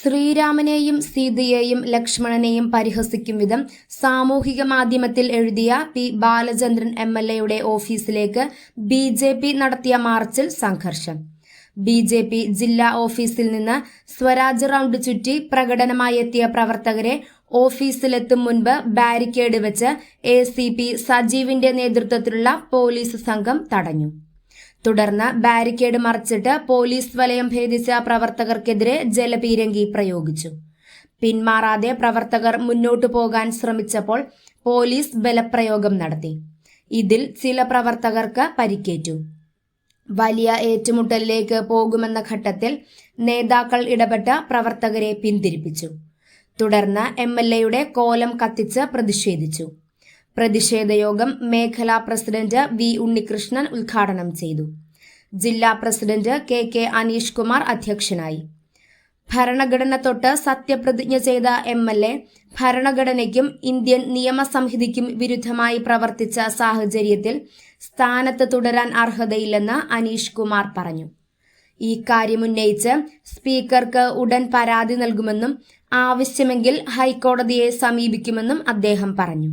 ശ്രീരാമനെയും സീതയെയും ലക്ഷ്മണനെയും പരിഹസിക്കും വിധം സാമൂഹിക മാധ്യമത്തിൽ എഴുതിയ പി ബാലചന്ദ്രൻ എം എൽ എയുടെ ഓഫീസിലേക്ക് ബി ജെ പി നടത്തിയ മാർച്ചിൽ സംഘർഷം. ബി ജെ പി ജില്ലാ ഓഫീസിൽ നിന്ന് സ്വരാജ് റൗണ്ട് ചുറ്റി പ്രകടനമായി എത്തിയ പ്രവർത്തകരെ ഓഫീസിലെത്തും മുൻപ് ബാരിക്കേഡ് വെച്ച് എ സി പി സജീവിന്റെ നേതൃത്വത്തിലുള്ള പോലീസ് സംഘം തടഞ്ഞു. തുടർന്ന് ബാരിക്കേഡ് മറിച്ചിട്ട് പോലീസ് വലയം ഭേദിച്ച പ്രവർത്തകർക്കെതിരെ ജലപീരങ്കി പ്രയോഗിച്ചു. പിന്മാറാതെ പ്രവർത്തകർ മുന്നോട്ടു പോകാൻ ശ്രമിച്ചപ്പോൾ പോലീസ് ബലപ്രയോഗം നടത്തി. ഇതിൽ ചില പ്രവർത്തകർക്ക് പരിക്കേറ്റു. വലിയ ഏറ്റുമുട്ടലിലേക്ക് പോകുമെന്ന ഘട്ടത്തിൽ നേതാക്കൾ ഇടപെട്ട പ്രവർത്തകരെ പിന്തിരിപ്പിച്ചു. തുടർന്ന് എം എൽ എയുടെ കോലം കത്തിച്ച് പ്രതിഷേധിച്ചു. പ്രതിഷേധയോഗം മേഖലാ പ്രസിഡന്റ് വി ഉണ്ണികൃഷ്ണൻ ഉദ്ഘാടനം ചെയ്തു. ജില്ലാ president K K Aneesh Kumar അധ്യക്ഷനായി. ഭരണഘടന തൊട്ട് സത്യപ്രതിജ്ഞ ചെയ്ത എം എൽ എ ഭരണഘടനയ്ക്കും ഇന്ത്യൻ നിയമസംഹിതയ്ക്കും വിരുദ്ധമായി പ്രവർത്തിച്ച സാഹചര്യത്തിൽ സ്ഥാനത്ത് തുടരാൻ അർഹതയില്ലെന്ന് അനീഷ് കുമാർ പറഞ്ഞു. ഈ കാര്യമുന്നയിച്ച് സ്പീക്കർക്ക് ഉടൻ പരാതി നൽകുമെന്നും ആവശ്യമെങ്കിൽ ഹൈക്കോടതിയെ സമീപിക്കുമെന്നും അദ്ദേഹം പറഞ്ഞു.